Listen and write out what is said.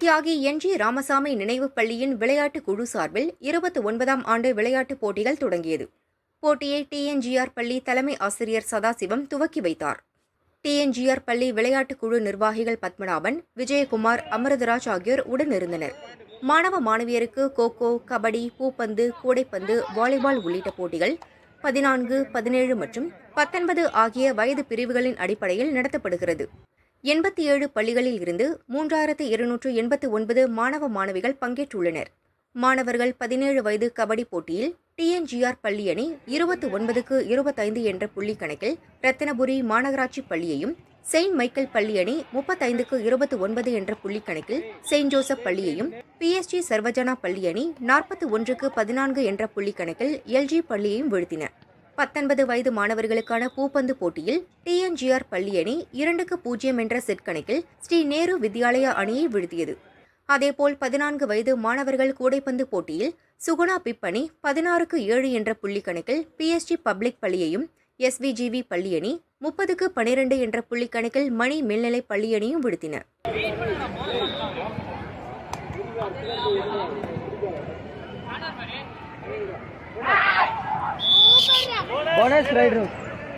தியாகி என். ஜி. ராமசாமி நினைவுப் பள்ளியின் விளையாட்டுக் குழு சார்பில் இருபத்தி ஒன்பதாம் ஆண்டு விளையாட்டுப் போட்டிகள் தொடங்கியது. போட்டியை டிஎன்ஜிஆர் பள்ளி தலைமை ஆசிரியர் சதாசிவம் துவக்கி வைத்தார். டிஎன்ஜிஆர் பள்ளி விளையாட்டுக் குழு நிர்வாகிகள் பத்மநாபன் விஜயகுமார் அமிர்தராஜ் ஆகியோர் உடனிருந்தனர். மாணவ மாணவியருக்கு கோகோ கபடி பூப்பந்து கூடைப்பந்து வாலிபால் உள்ளிட்ட போட்டிகள் பதினான்கு பதினேழு மற்றும் பத்தொன்பது ஆகிய வயது பிரிவுகளின் அடிப்படையில் நடத்தப்படுகிறது. எண்பத்தி ஏழு பள்ளிகளில் இருந்து மூன்றாயிரத்து இருநூற்று எண்பத்து ஒன்பது மாணவ மாணவிகள் பங்கேற்றுள்ளனர். மாணவர்கள் பதினேழு வயது கபடி போட்டியில் டிஎன்ஜிஆர் பள்ளி அணி இருபத்து ஒன்பதுக்கு இருபத்தைந்து என்ற புள்ளி கணக்கில் ரத்தினபுரி மாநகராட்சி பள்ளியையும் செயின்ட் மைக்கேல் பள்ளி அணி முப்பத்தைந்துக்கு இருபத்தி ஒன்பது என்ற புள்ளி கணக்கில் செயின்ட் ஜோசப் பள்ளியையும் பிஎஸ்ஜி சர்வஜனா பள்ளி அணி நாற்பத்தி ஒன்றுக்கு பதினான்கு என்ற புள்ளி கணக்கில் எல்ஜி பள்ளியையும் வீழ்த்தின. பத்தொன்பது வயது மாணவர்களுக்கான பூப்பந்து போட்டியில் டிஎன்ஜிஆர் பள்ளி அணி இரண்டுக்கு பூஜ்ஜியம் என்ற செட் கணக்கில் ஸ்ரீ நேரு வித்யாலயா அணியை வீழ்த்தியது. அதேபோல் பதினான்கு வயது மாணவர்கள் கூடைப்பந்து போட்டியில் சுகுணா பிப்பணி பதினாறுக்கு ஏழு என்ற புள்ளி கணக்கில் பிஎஸ்டி பப்ளிக் பள்ளியையும் எஸ்விஜிவி பள்ளியணி முப்பதுக்கு பனிரெண்டு என்ற புள்ளி கணக்கில் மணி மேல்நிலை பள்ளியணியும் வீழ்த்தின போனஸ் ரைடர்